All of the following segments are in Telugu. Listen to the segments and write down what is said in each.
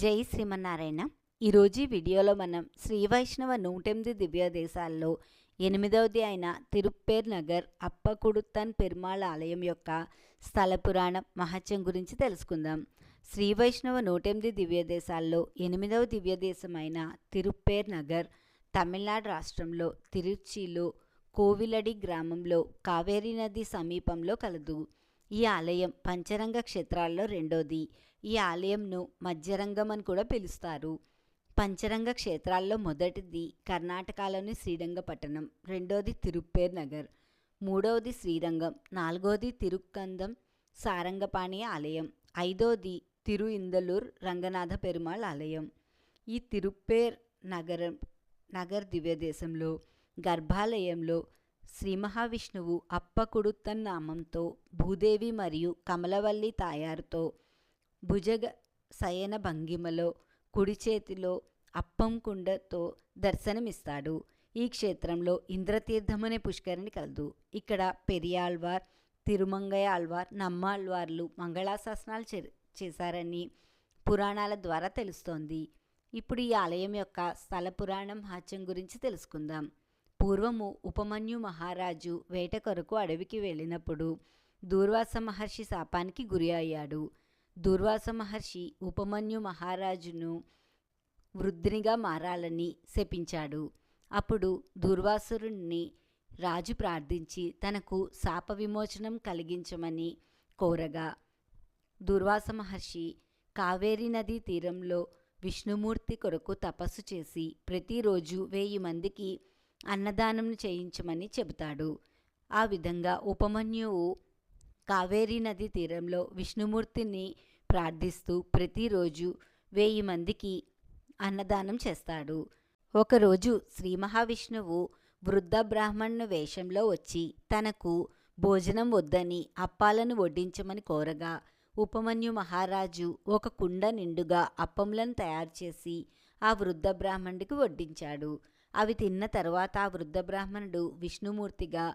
జై శ్రీమన్నారాయణ. ఈరోజు వీడియోలో మనం శ్రీ వైష్ణవ నూటెనిమిది దివ్యదేశాల్లో ఎనిమిదవది అయిన తిరుప్పేర్ నగర్ అప్పకుడుతన్ పెరుమాళ ఆలయం యొక్క స్థల పురాణం మహత్యం గురించి తెలుసుకుందాం. శ్రీ వైష్ణవ నూటెనిమిది దివ్యదేశాల్లో ఎనిమిదవ దివ్యదేశమైన తిరుప్పేర్ నగర్ తమిళనాడు రాష్ట్రంలో తిరుచిలో కోవిలడి గ్రామంలో కావేరీ నది సమీపంలో కలదు. ఈ ఆలయం పంచరంగ క్షేత్రాల్లో రెండోది. ఈ ఆలయంను మధ్యరంగం అని కూడా పిలుస్తారు. పంచరంగ క్షేత్రాల్లో మొదటిది కర్ణాటకలోని శ్రీరంగపట్టణం రెండోది తిరుప్పేర్ నగర్ మూడవది శ్రీరంగం నాలుగోది తిరుక్కందం సారంగపాణి ఆలయం ఐదోది తిరు ఇందలూర్ రంగనాథ పెరుమాళ్ ఆలయం. ఈ తిరుప్పేర్ నగరం నగర్ దివ్యదేశంలో గర్భాలయంలో శ్రీ మహావిష్ణువు అప్పకుడుతన్ నామంతో భూదేవి మరియు కమలవల్లి తాయారుతో భుజగ శయన భంగిమలో కుడి చేతిలో అప్పం కుండతో దర్శనమిస్తాడు. ఈ క్షేత్రంలో ఇంద్రతీర్థం అనే పుష్కరిణి కలదు. ఇక్కడ పెరియాళ్వార్ తిరుమంగయ్య ఆళ్వార్ నమ్మాళ్వార్లు మంగళాశాసనాలు చే చేశారని పురాణాల ద్వారా తెలుస్తోంది. ఇప్పుడు ఈ ఆలయం యొక్క స్థల పురాణం హాస్యం గురించి తెలుసుకుందాం. పూర్వము ఉపమన్యు మహారాజు వేట కొరకు అడవికి వెళ్ళినప్పుడు దూర్వాస మహర్షి శాపానికి గురి అయ్యాడు. దూర్వాస మహర్షి ఉపమన్యు మహారాజును వృద్ధునిగా మారాలని శపించాడు. అప్పుడు దుర్వాసురుణ్ణి రాజు ప్రార్థించి తనకు శాప విమోచనం కలిగించమని కోరగా దుర్వాస మహర్షి కావేరీ నదీ తీరంలో విష్ణుమూర్తి కొరకు తపస్సు చేసి ప్రతిరోజు వెయ్యి మందికి అన్నదానం చేయించమని చెబుతాడు. ఆ విధంగా ఉపమన్యువు కావేరీ నది తీరంలో విష్ణుమూర్తిని ప్రార్థిస్తూ ప్రతిరోజు వెయ్యి మందికి అన్నదానం చేస్తాడు. ఒకరోజు శ్రీ మహావిష్ణువు వృద్ధ బ్రాహ్మణు వేషంలో వచ్చి తనకు భోజనం వద్దని అప్పాలను వడ్డించమని కోరగా ఉపమన్యు మహారాజు ఒక కుండ నిండుగా అప్పములను తయారు చేసి ఆ వృద్ధ బ్రాహ్మణుడికి వడ్డించాడు. అవి తిన్న తర్వాత ఆ వృద్ధ బ్రాహ్మణుడు విష్ణుమూర్తిగా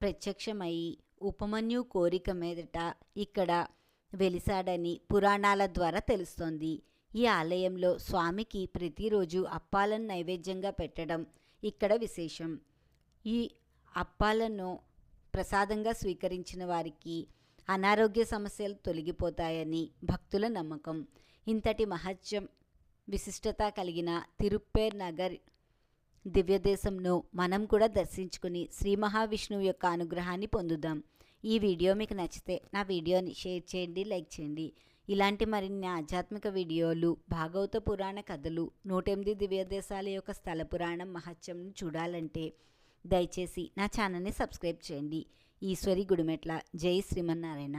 ప్రత్యక్షమై ఉపమన్యు కోరిక మీదట ఇక్కడ వెలిసాడని పురాణాల ద్వారా తెలుస్తోంది. ఈ ఆలయంలో స్వామికి ప్రతిరోజు అప్పాలను నైవేద్యంగా పెట్టడం ఇక్కడ విశేషం. ఈ అప్పాలను ప్రసాదంగా స్వీకరించిన వారికి అనారోగ్య సమస్యలు తొలగిపోతాయని భక్తుల నమ్మకం. ఇంతటి మహత్యం విశిష్టత కలిగిన తిరుప్పేర్ నగర్ దివ్యదేశంను మనం కూడా దర్శించుకుని శ్రీ మహావిష్ణువు యొక్క అనుగ్రహాన్ని పొందుదాం. ఈ వీడియో మీకు నచ్చితే నా వీడియోని షేర్ చేయండి లైక్ చేయండి. ఇలాంటి మరిన్ని ఆధ్యాత్మిక వీడియోలు భాగవత పురాణ కథలు నూటెనిమిది దివ్యదేశాల యొక్క స్థల పురాణం మహత్యంను చూడాలంటే దయచేసి నా ఛానల్ని సబ్స్క్రైబ్ చేయండి. ఈశ్వరి గుడిమెట్ల. జై శ్రీమన్నారాయణ.